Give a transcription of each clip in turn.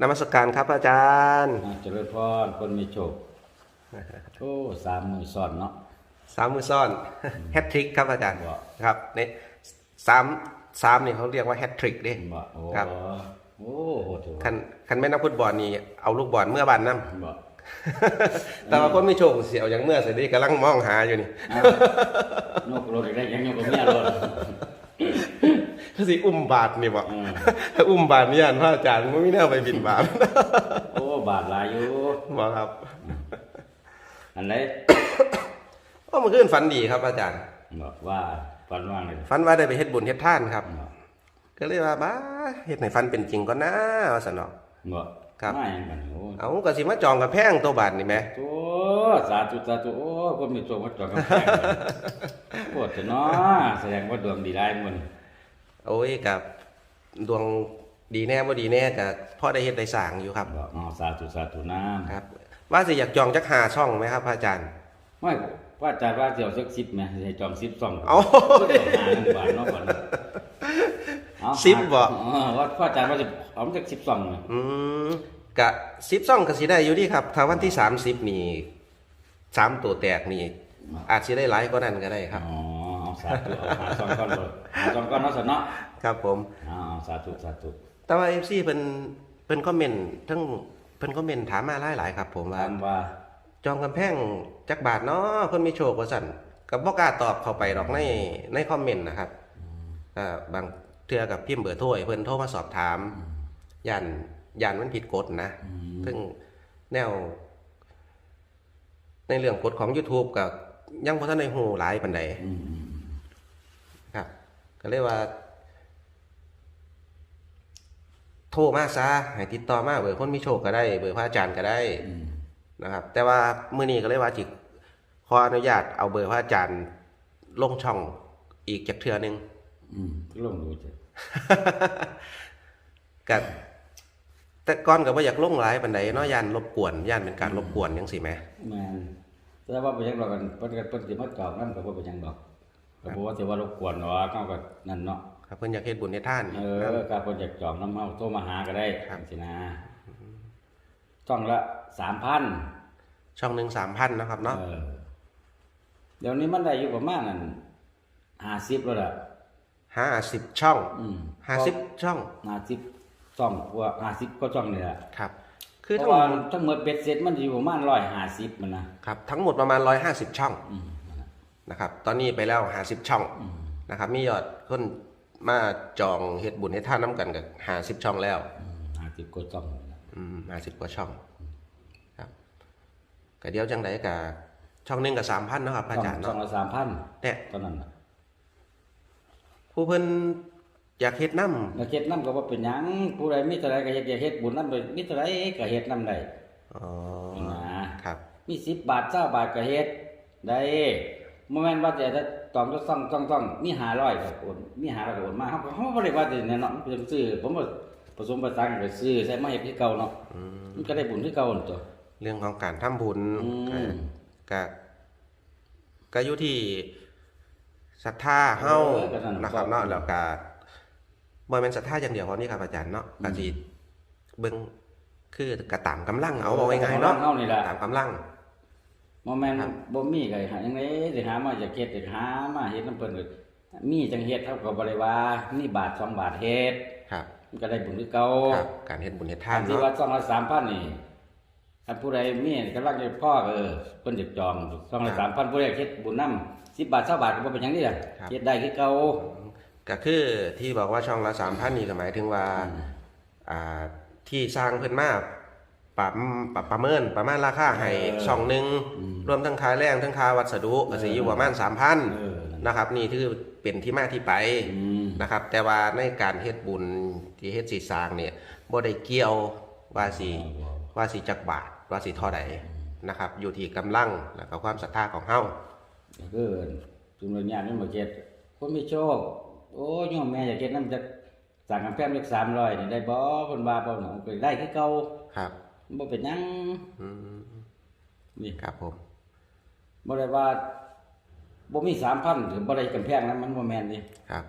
นมัสการครับอาจารย์อ่าเจริญพรคนมีโชคโอ้สามมือซ้อนเนาะ สามมือซ่อนแฮตทริกครับอาจารย์ว่าครับในสามสามนี่เขาเรียกว่าแฮตทริกดิเห็นบ่โอ้ครับ โอ้โหถือว่าคันคันแม่นักฟุตบอลนี่เอาลูกบอลเมื่อบานน้เห็นบ่ำแต่ว่าคนไม่โชคเสียวอย่างเมื่อเสร็จนี่กำลังมองหาอยู่นี่อ้าวนกรถอีกได้ยังยกกับเมียรถคือ สิอุ้มบาทนี่บอกอืมอุ้มบาทนี่อันพระอาจารย์มันไม่แน่าไปบินบาทโอ้บาทหลายอยู่บอกครับ อันไหนโอ้มันขึ้นฝันดีครับ อาจารย์บอกว่าฟันว่างเลยฝันว่าได้ไปเฮ็ดบุญเฮ็ดท่านครับบอกก็เลยว่าบ้าเฮ็ดให้ฝันเป็นจริงก็น่าว่าสนอกบอกครับมาอย่างกันโอ้เอาก็สิมาจองกับแพงตัวบาทนี่แหมโอ้สาธุสาธุโอ้คนมีโชคมาจอดกับแพงปวดจะเนาะแสดงว่าดวงดีได้มัน โอ้ยกับดวงดีแน่บ่ดีแน่ก็พอได้เฮ็ดได้สร้างอยู่ครับบอกอ๋อสาธุสาธุน้ำครับ ว่าสิอยากจองจักหาช่องไหมครับพระอาจารย์ ไม่ว่าอาจารย์ว่าเดี๋ยวสักสิบไหมให้จองสิบสองเอาหาหนึ่งบาทเนาะก่อนเอาสิบบ่ เออว่าว่าอาจารย์ว่าจะเอามาจากสิบสองไหมอืมกะ10ช่องก็สิได้อยู่ดีครับถ้าวันที่30นี่สามตัวแตกนี่อาจสิได้หลายกว่านั้นก็ได้ครับ อ๋อเอาสาธุเอาหาสองก้อนเลยหาสอง ก้อนเนาะสนเนาะครับผม อ๋อสาธุสาธุแต่ว่า FC เพิ่นเพิ่นคอมเมนต์ทั้งเพิ่นคอมเมนต์ถามมาหลายๆครับผมว่า ถามว่าจองกำแพงจักบาทเนาะคนมีโชคว่าสั่นก็บ่กล้าตอบเข้าไปหรอกในในคอมเมนต์นะครับก็บางเทื่อกับพิมพ์เบอร์โทรให้เพิ่นโทรมาสอบถามย่านย่านมันผิดกฎนะอืมซึ่งแนว ในเรื่องกฎของ YouTube ก็ยังบ่ทันได้ฮู้หลายปานใดอืมอืมครับ ก็เลยว่า โทรมาซะให้ติดต่อมาเบอร์คนมีโชคก็ได้ เบอร์พระอาจารย์ก็ได้อืมนะครับ แต่ว่ามื้อนี้ก็เลยว่าจิขออนุญาตเอาเบอร์พระอาจารย์ลงช่องอีกจักเทื่อหนึงอืมลองดูจ้ะกับแต่ก่อนก็บ่อยากลงหลายปานใดเนาะย่านรบกวนย่านเป็นการรบกวนจังซี่แหมแม่นแต่ว่าไปยังดอกกันเพิ่นก็เพิ่นสิมาจองนำก็บ่เป็นหยังดอก ก็บ่ว่าสิว่ารบกวนเนาะเฮาก็นั่นเนาะครับเพิ่นอยากเฮ็ดบุญให้ท่านเออก็เพิ่นอยากจองน้ำเฮาโทรมาหาก็ได้ครับสินะช่องละ3,000ช่องหนึง3,000นะครับเนาะเออเดี๋ยวนี้มันได้อยู่ประมาณนั้น50แล้วล่ะ50ช่องอืม50ช่อง50ช่องกว่า50ก็ช่องนี่แหละครับ คือเพทั้ราะงหว่ามดทั้งหมดเบ็ดเสร็จมันอยู่ประมาณ150มันนะครับทั้งหมดประมาณ150ช่องอืมนั่นน่ะ นะครับ ตอนนี้ไปแล้ว50ช่องอืมนะครับ มียอดคนมาจองเฮ็ดบุญให้ท่านน้ำกันกับ50ช่องแล้วอืม50ก็ช่องนี่ล่ะอืมห้าสิบกว่าช่องครับก็เดียวจังไดกับช่องหนึงกับสามพันนาะครับพระอาจารย์ช่อเนาะงละ3,000เนี่ยเท่านั้นน่ะผู้เพิ่นอยากเฮ็ดน้แล้วเฮ็ดนํก็บ่เป็นหยังผู้ใดมีเท่าใดก็เฮ็ดอยากเฮ็ดบุญนำมีเท่าใดก็เฮ็ดนํได้ำอ๋อนะครับ มี10บาท20บาทก็เฮ็ดได้ บ่แม่นว่าแต่ต้องต้องต้องต้องมี500ก็โอนมี500ก็โอนมาเฮาก็เฮาบ่ได้ว่าแต่แน่เนาะเพิ่นซื้อผมก็ผสมผสานกันไปซื้อใส่มาเฮ็ดคือเก่าเนาะอืมมันก็ได้บุญคือเก่านั่นตัว เรื่องของการทำบุญอืมก็ก็อยู่ที่ศรัทธาเฮาเออก็นั่นนะครับเนาะแล้วก็บ่แม่นศรัทธาอย่างเดียวพอนี่ครับอาจารย์เนาะก็สิเบิ่งคือกระตามกำลังเอาเอาง่ายๆเนาะเฮานี่ล่ะ ตามกำลัง บ่แม่นครับ บ่มีก็หาจังได๋สิหามาจากเฮ็ดสิหามาเฮ็ดนํเพิ่นก็มีจังเฮ็ดเฮาก็บ่ได้ว่ามีบาท2บาทเฮ็ดครับ มันก็ได้บุญคือเก่า ครับ การเฮ็ดบุญเฮ็ดทาอันนที่เนาะ ว่า2ละ3,000นี่ถ้าผู้ใดมีกำลังจะพ่อก็เออเพิ่นจะจอง2ละ3,000ผู้ใดเฮ็ดบุญนำ10บาท20บาทก็บ่เป็นหยังนี่ล่ะเฮ็ดได้คือเก่า ก็คือที่บอกว่าช่องละสามพันนี่ก็หมายถึงว่า อ่า ที่สร้างเพิ่นมา ปรับปรับประเมินประมาณราคาให้ช่องหนึ่งรวมทั้งค่าแรงทั้งค่าวัสดุก็สิอยู่ประมาณสามพันเออนั่นนะครับนี่คือเป็นที่มาที่ไป อืม นะครับแต่ว่าในการเฮ็ดบุญที่เฮ็ดสิสร้างเนี่ยบ่ได้เกี่ยวว่าสิว่าสิจักบาทว่าสิเท่าใดนะครับอยู่ที่กำลังแล้วก็ความศรัทธาของเฮา ก็คือจุมญาตินี่มาเฮ็ดคนมีโชค โอ้ยโยมแม่อยากเฮ็ดนำจักสั่งกำแพงจัก300นี่ได้บ่เพิ่นว่าบ่หนูก็ได้คือเก่าครับ บ่เป็นหยังอืมนี่ครับผม บ่ได้ว่าบ่มี3,000ถึงบ่ได้กำแพงนั้นมันบ่แม่นดิครับ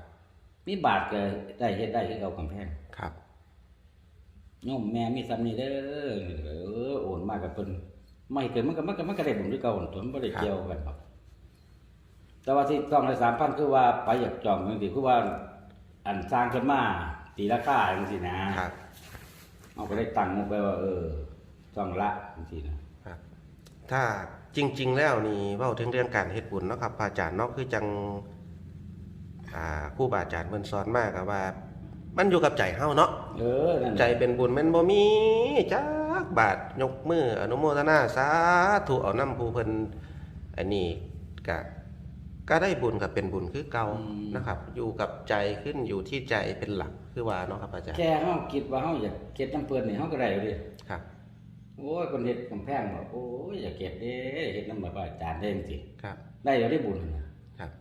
มีบาทก็ได้เฮ็ดได้คือเก่ากำแพงครับโยมแม่มีซ้ำนี่เด้อเออโอนมากับเพิ่นไม่เกินมันก็มันก็มันก็ได้บุญด้วยเก่าตัวมันบ่ได้เกี่ยวกันหรอกแต่ว่าที่ต้องได้3,000คือว่าไปอยากจองจังซี่คือว่า อันสร้างขึ้นมาตีราคาจังซี่นะครับเอา ก็ได้ตังค์ไปว่า เออต้องละจังซี่นะครับ ถ้าจริง ๆ แล้วนี่เว้าถึงเรื่องการเฮ็ดบุญเนาะครับพระอาจารย์เนาะคือจังอ่าครูบาอาจารย์เพิ่นสอนมาก็ว่า มันอยู่กับใจเฮาเนาะ เออนั่นใจเป็นบุญแมันบ่มีจักบาทยกมืออนุโมทนาสาธุเอาน้ำผู้เพิ่นอันนี้ก็ก็ได้บุญกับเป็นบุญคือเก่านะครับ อยู่กับใจขึ้นอยู่ที่ใจเป็นหลัก คือว่าเนาะครับอาจารย์แค่เฮาคิดว่าเฮาอยากเก็บน้ำเพิ่นนี่เฮาก็ได้อยู่ดิครับโอ้ยคนเฮ็ดกำแพงบอกโอ้ยอยากเก็บเด้เฮ็ดน้ำแบบว่าอาจารย์ได้จังซี่ครับ ได้อยู่ได้บุญนะครับ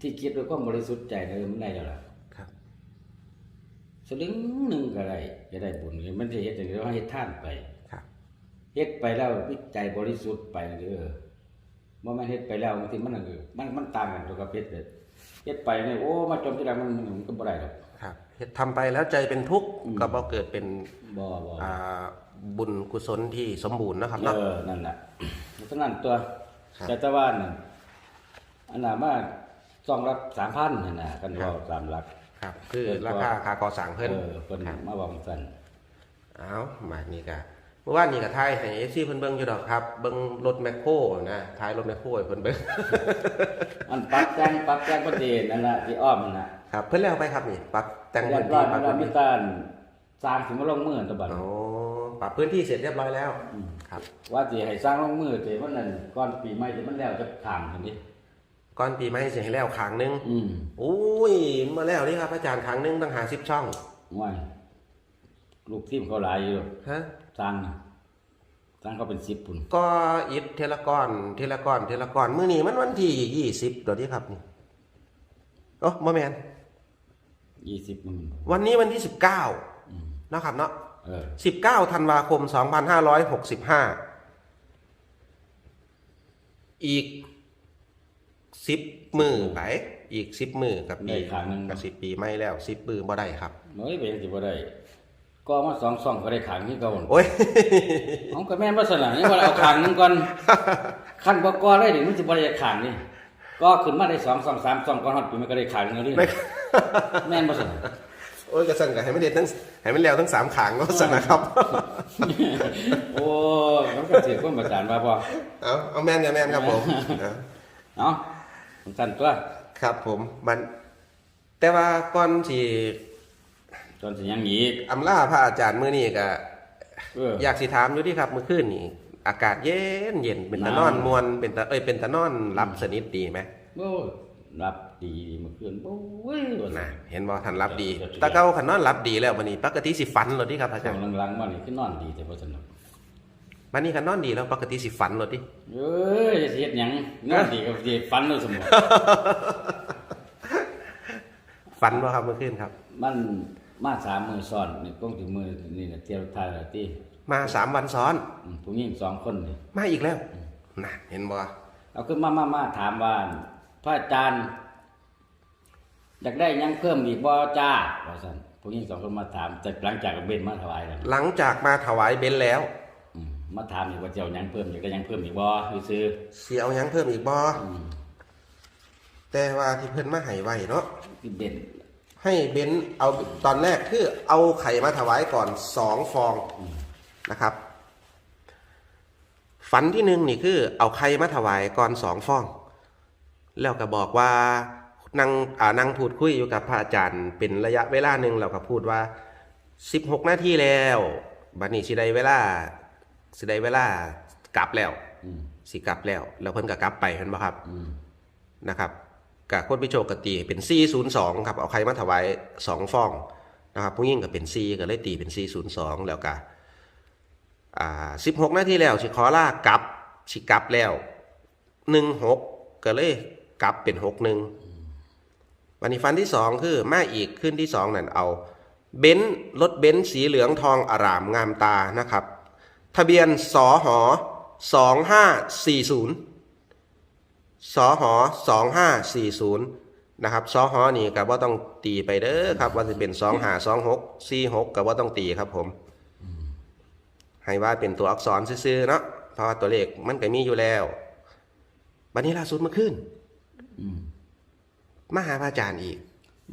ที่คิดด้วยความบริสุทธิ์ใจเด้อมันได้แล้วล่ะครับสลึงหนึงก็ได้จะได้บุญมันสิเฮ็ดจังได๋ว่าเฮ็ดทานไปครับเฮ็ดไปแล้ววิใจบริสุทธิ์ไปเด้อบ่แม่นเฮ็ดไปแล้วบางทีมันก็คือมันมันต่างกันตัวกับเฮ็ดเด้อ เฮ็ดไปนี่โอ้มาจมที่ใดมันมันก็บ่ได้ดอก ครับเฮ็ดทำไปแล้วใจเป็นทุกข์ก็บ่เกิดเป็นบ่บ่อ่าบุญกุศลที่สมบูรณ์นะครับเอเนาะอนั่นล่ะฉะนั้นตัวครับ แต่ตะวันนั่นอันน่ะมาซองละ3,000นั่นน่ะกันครัเว้าบตามหลัก ครับ คือราคาค่าก่อสร้างเพิ่นเออเพิ่นครับมาบอกซั่น เอามานี่ก็เมื่อวานนี้ก็ทายให้ FC เพิ่นเบิ่งอยู่ดอกครับ เบิ่งรถแมคโครนะทายรถแมคโครให้เพิ่นเบิ่งอันปรับแต่งปรับแต่งประเด็นนั่นน่ะที่อ้อมนั่นน่ะครับ เพิ่นแล้วไปครับนี่ปรับแต่งเรียพื้บนร้อที่ยปรับแล้วพื้นมีที่การสร้างถึงมาลงมือตะบัด อ๋อปรับพื้นที่เสร็จเรียบร้อยแล้วครับ ว่าสิให้สร้างลงมือแต่ว่านั่นก่อนปีใหม่ที่มันแล้วจะข้ามจังนี้ก่อนปีใหม่สิให้แล้วครั้งหนึงอืมอุ้ยมาแล้วนี่ครับอาจารย์ครั้งหนึงตั้ง50ช่องว่าลูกทีมเขาหลายอยู่ฮะ สร้างน่ะสร้างเขาเป็น10พุ่นก็อิฐเทละก้อนเทละก้อนเทละก้อนมื้อนี้มันวันที่20ตัวนี้ครับนี่โอ้บ่แม่น20มันวันนี้วันที่19เนาะครับเนาะเออ19ธันวาคม2565อีก10มือไปอีก10มือกับปีได้ครั้งหนึงกับ10ปีไม่แล้ว10มือบ่ได้ครับเฮ้ยเป็นสิบ่ได้ ก็มาสองซ่องก็ได้ขังที่เก่าโอ้ยเอาก็แม่นว่าสนะนี่ว่าเอาขังหนึงก่อนคันบ่ก่อได้ดิมันสิบ่ได้ขังนี่ก็ขึ้นมาได้2 2 3 2ก่อนฮอดปีมันก็ได้ขังนึงนี่ไม่แม่นบ่สนะโอ้ยกระสันกับให้มันเด็ดทั้งให้มันแล้วทั้งสามขางก็สนะครับ โอ้มันก็ถือว่าประจานว่าพอเอาเอาแม่นกับแม่นครับผมเอาเนาะผมสั่นตัวครับผมมัน แต่ว่าก่อนที่ ตอนสิยังอีกอำลาพระอาจารย์มื้อนี้ก็เออ อยากสิถามอยู่ที่ครับเมื่อคืนนี่อากาศเย็นเย็นเป็นตะหนานวอนมวนเป็นตะเอ้ยเป็นตะนอนรับสนิทดีไหมโอ้ยรับดีเมื่อคืนโอ้ยว่านะซั่นเห็นบ่ทันรับดีเดี๋ยวแตะเก้าขันนอนรับดีแล้ววันนี้ปกติสิฝันเลยที่ครับอาช่จาวรงย์หลังๆมานี่คือนอนดีแต่บ่สนุกวันนี้ขันนอนดีแล้วปกติสิฝันเลยที่เอ้ยสิเฮ็ดหยังนอนดีก็สิฝันเลยสมมุติฝันว่าครับเมื่อคืนครับ มัน มาสามมื้อซ้อนนี่คงถึงมื้อนี่น่ะเที่ยวทายแล้วติมาสามวันซ้อนอืมผู้หญิงสองคนนี่มาอีกแล้วน่ะเห็นบ่เอาขึ้นมามามาถามว่าพระอาจารย์อยากได้หยังเพิ่มอีกบ่จ้าว่าซั่นผู้หญิงสองคนมาถามจากหลังจากเบนมาถวายแล้วหลังจากมาถวายเบนซ์แล้วอืมมาถามอีกว่าจะเอาหยังเพิ่มอยากได้หยังเพิ่มอีกบ่ซื้อสิเอาหยังเพิ่มอีกบ่ๆอืมแต่ว่าที่เพิ่นมาให้ไว้เนาะที่เบน ให้เบนซ์เอาตอนแรกคือเอาไข่มาถวายก่อนสองฟองนะครับ ฝันที่หนึ่งนี่คือ เอาไข่มาถวายก่อนสองฟอง แล้วก็บอกว่านั่งอ่านั่งพูดคุยอยู่กับพระอาจารย์ เป็นระยะเวลาหนึ่งเราก็พูดว่าสิบหกนาทีแล้วบัดนี้สิได้เวลาสิได้เวลากลับแล้วอืมสิกลับแล้ว แล้วเพิ่นก็กลับไปเห็นบ่ครับอืมนะครับ กับคนพิโชคกตีเป็น 402 ครับเอาใครมาถวาย2ฟองนะครับผู้ยิ่งก็เป็น 4 ก็เลยตีเป็น 402 แล้วก็อ่า16 นาทีแล้วสิขอลากลับสิกลับแล้ว 16 ก็เลยกลับเป็น 61 วันนี้ฟันที่ 2 คือมาอีกขึ้นที่ 2 นั่นเอาเบนซ์รถเบนซ์สีเหลืองทองอารามงามตานะครับ ทะเบียนสอหอ2540 สห2540นะครับซอฮอนี่ก็บ่ต้องตีไปเด้อครับ ว่าจะเป็นสองหาสองหกสี่หกก็บ่ต้องตีครับผม ให้ว่าเป็นตัวอักษรซื่อๆเนาะเพราะว่าตัวเลขมันก็มีอยู่แล้วบัดนี้ล่าสุดเมื่อคืนอืมมาหาพระอาจารย์อีก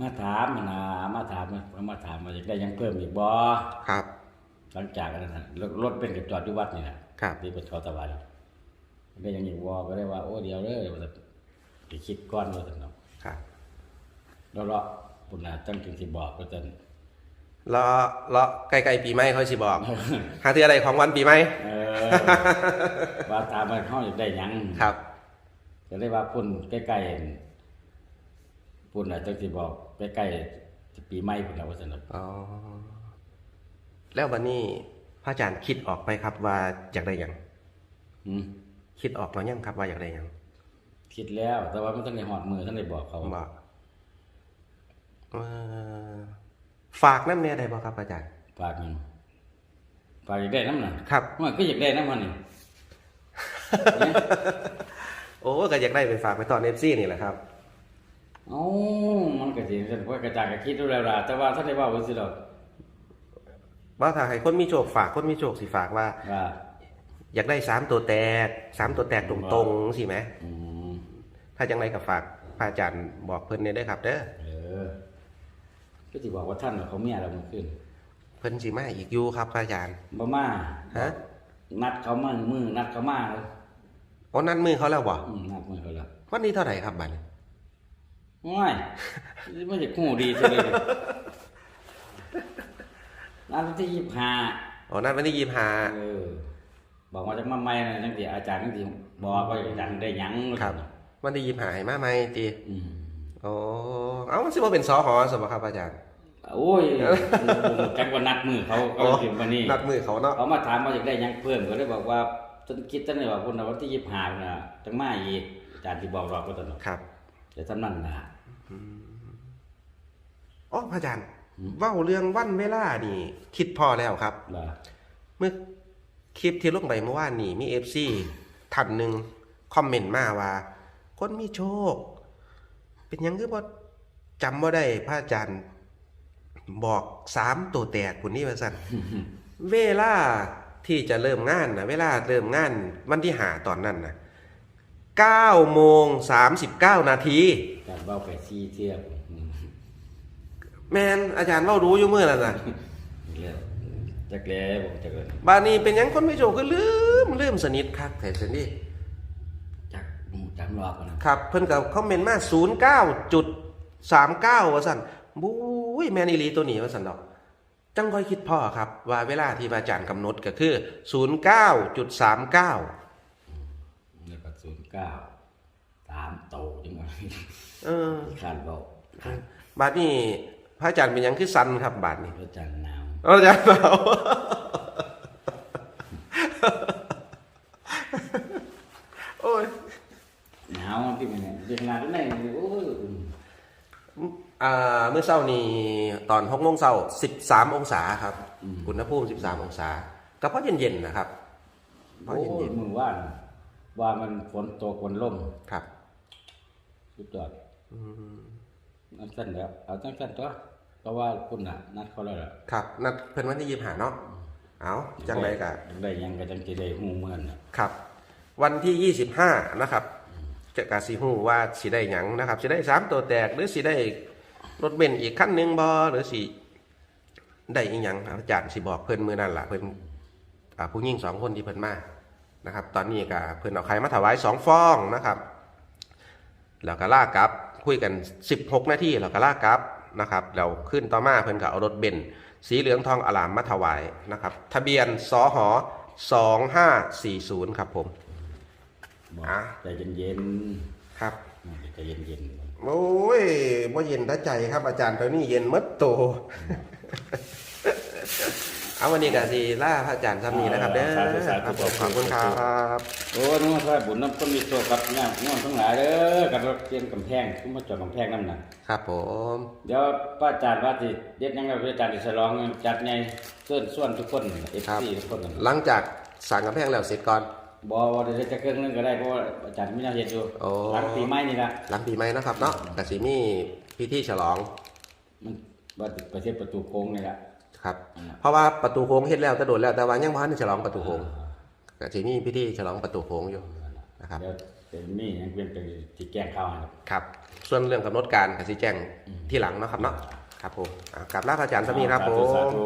มาถามมานามาถามมาถามมาอยากได้หยังเพิ่มอีกบ่ครับ หลังจากนั้นน่ะรถรถเป็นกับจอดอยู่วัดนี่แหละครับที่เป็นชอตะวัน ได้หยังอีกบ่ก็ได้ว่าโอ้เดียวเด้อว่าจะไปคิดก่อนว่าซั่นเนาะครับแล้วเลาะปุ่นน่ะจังจึงสิบอกว่าซั่นรอรอใกล้ๆปีใหม่ค่อยสิบอกหาเทื่ออะไรของวันปีใหม่เออว่าถามว่าเฮาอยากได้หยังครับก็เลยว่าพุ่นใกล้ๆพุ่นน่ะจังสิบอกใกล้ๆปีใหม่พุ่นน่ะว่าซั่นเนาะอ๋อแล้ววันนี้พระอาจารย์คิดออกไปครับว่าอยากได้หยังอืม คิดออกแล้วยังครับว่าอยากได้หยังคิดแล้ว แต่ว่ามันต้องได้หอดมือต้องได้บอกเขาบอกเอ่อฝากน้ำเนี่ยได้บ่ครับอาจารย์ ฝากมันฝากอยากได้น้ำน่ะครับ มันก็อยากได้น้ำมันนี่ โอ้ก็อยากได้ไปฝากไปตอนเอฟซีนี่แหละครับ เอ้ามันก็สิฉันก็กระจายก็คิดดูแล้วล่ะแต่ว่าถ้าได้เว่าไว้สิดอกว่าถ้าให้คนมีโชคฝากคนมีโชคสิฝากว่า ว่า อยากได้สามตัวแตกสามตัวแตกตรงๆสิไหมอืมถ้าจังไรก็ฝากพระอาจารย์บอกเพิ่นเนี่ยได้อครับเด้อเออก็สิบอกว่าท่านน่ะเขาเมียเรามันขึ้นเพิ่นสิมาอีกอยู่ครับพระอาจารย์บ่มาฮะนัดเขามามือนัดเขามาโอ้นั่นมือเขาแล้วบ่อืมนัดมือเขาแล้ววันนี้เท่าไหร่ครับบัดนี้ง่ายไม่จะคู่ดีซะเลยนัดวันที่ยี่สิบห้าอ๋อนั่นวันที่ยี่ห้าเออ บอกว่าจะมาใหม่นะจังสิอาจารย์จังสิบอกว่าอาจารย์ได้หยังครับ วันที่ยี่ห้าให้มาไหมตีอืมอ๋อเอามันสิบ่เป็นสอหอสบ่ครับอาจารย์ โอ้ยจังว่านัดมือเขาเขาถึงวันนี้นัดมือเขาเนาะเขามาถามว่าอยากได้หยังเพิ่มก็เลยบอกว่าจนคิดตั้งแต่ว่าพุ่นน่ะวันที่ยี่สิบห้าพุ่นน่ะจังมาอีกอาจารย์ที่บอกเราก็ตอนนั้นครับจะทำนั่นนะอ๋อพระอาจารย์เว้าเรื่องวันเวลานี่ คิดพอแล้วครับว่าเมื่อ คลิปที่ลงไปเมื่อวานนี่มีเอฟซีท่านหนึ่งคอมเมนต์มาว่า คนมีโชค เป็นหยังคือบ่จำว่าได้พระอาจารย์บอกสามตัวแตกคุณนี่ว่าสั่นเวลาที่จะเริ่มงานนะเวลาเริ่มงานวันที่หาตอนนั้นนะเก้าโมงสามสิบเก้านาทีการเบ้าไปซีเทียบอืมแมนอาจารย์เล่ารู้อยู่เมื่อนั้นนะเรื่อง จักแล้ผมจักเลยบานี้เป็นหยังคนไม่โชคก็ลืมลืมสนิทคักแต่สนิทจักหมู่จำรอบกันนะครับ เพิ่นกับคอมเมนต์มา 09.39 ว่าสั่นบุ้ยแมนอีหลีตัวนี้ว่าสั่นดอก จังค่อยคิดพ่อครับ ว่าเวลาที่พระอาจารย์กำหนดก็คือ 09.39 แล้วก็ศูนย์เก้าตามโตจังหวะเออขาดเบาขาดบาดนี้พระอาจารย์เป็นหยังคือสันครับบาดนี้ พระจันทร์หนาวเอาอาจารย์เปล่าโอ้ยหนาวที่มันเนี่ยเด็กขนาดนั้นเลยโอ้ยอ่าเมื่อเช้านี้ตอน6โมงเช้า13องศาครับอุณหภูมิ13องศาก็เพราะเย็นๆนะครับเพราะโอ้เย็ยนมือว่านว่ามันฝนตกฝนล่มๆครับสุดยอดนั่นสั้นแล้วเอาตั้งสั้นตัว เพราะว่าคุณน่ะ นัดเขาแล้วล่ะครับนัดเพิ่นวันที่ยี่หาเนาะเอาจังไรกะได้หยังก็จังสิได้ฮู้เหมือนน่ะครับ วันที่25นะครับจะกาสีหูว่าสิได้หยังนะครับสิได้สามตัวแตกหรือสิได้รถเบนซ์อีกคันหนึ่งบอหรือสิได้อีกหยังอาจารย์สิบอกเพิ่นมือนั่นล่ะเพิ่นอ่าผู้หญิงสองคนที่เพิ่นมานะครับ ตอนนี้ก็เพิ่นเอาไข่มาถวายสองฟองนะครับแล้วก็ลากกลับคุยกัน 16 นาทีแล้วก็ลากกลับ นะครับเราขึ้นต่อมาเพิ่นก็เอารถเบนซ์สีเหลืองทองอลามมาถวายนะครับทะเบียนสห2540 ครับผมบอกอะใจเย็นครับๆใจเย็นโอ้ยว่าเย็นทัใจครับอาจารย์ตอนนี้เย็นหมัดโต เอาวันนี้ก็สิล่าพระอาจารย์ซ้ำนี้นะครับเด้อครับผมขอบคุณครับๆโอ้น้องพระบุญน้ำคนมีโชคครับงานงอนทั้งหลายเด้อกับรถเตียนกำแพงขึ้นมาจอดกำแพงนั่นน่ะครับผมเดี๋ยวป้าอาจารย์ว่าสิเด็ดหยังไงพระอาจารย์สิฉลองจัดไงเชิญส่วนทุกคน FC ทุกคนนั่นหลังจากสั่งกำแพงแล้วเสร็จก่อน บ่ว่าเดี๋ยวจะเครื่องนึงก็ได้เพราะว่าอาจารย์มีแนวเฮ็ดอยู่โอ้ หลังปีใหม่นี่ล่ะหลังปีใหม่นะครับเนาะกสิมีพิธีฉลองมันว่าประเทศประตูโค้งนี่ล่ะ ครับ เพราะว่าประตูโค้งเฮ็ดแล้วแต่โดดแล้วแต่ว่ายังบ่ทันได้ฉลองประตูโค้งกสิมีพิธีฉลองประตูโค้งอยู่นะครับเดี๋ยวเป็นมีหยังเป็นเป็นสิแจ้งข่าวให้ครับครับ ส่วนเรื่องกำหนดการกสิแจ้งที่หลังเนาะครับเนาะครับผมอ่ากลับลาพระอาจารย์สมีครับผสาธุสามธุ